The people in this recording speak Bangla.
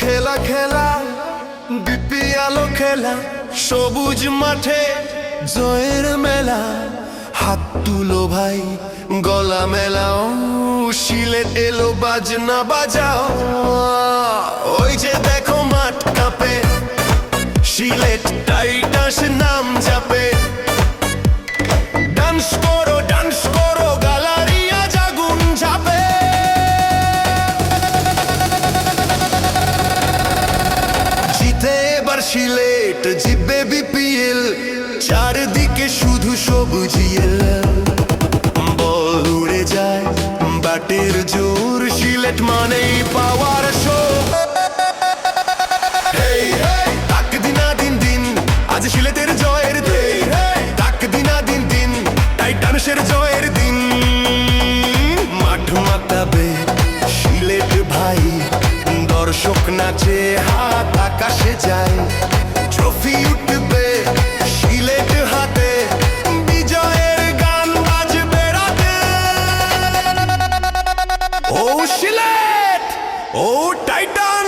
খেলা খেলা, বিপি আলো খেলা, সবুজ মাঠে জয়ের মেলা। হাত তুলো ভাই, গলা মেলাও শিলে এলো বাজনা বাজাও। ওই যে দেখো মাঠ কাপে শিলেট টাইটাস নাম যাপে এবার সিলেট জিতবে বিপিএল, চারদিকে শুধু সবুজ বল উড়ে যায়, বাটের জোর, সিলেট মানেই পাওয়ার শো তাক দিন দিন, আজ সিলেটের নাচে হাত আকাশে যায়। ট্রফি উঠবে শিলেট হাতে, বিজয়ের গান বাজবে রাতে। ও শিলেট ও টাইটান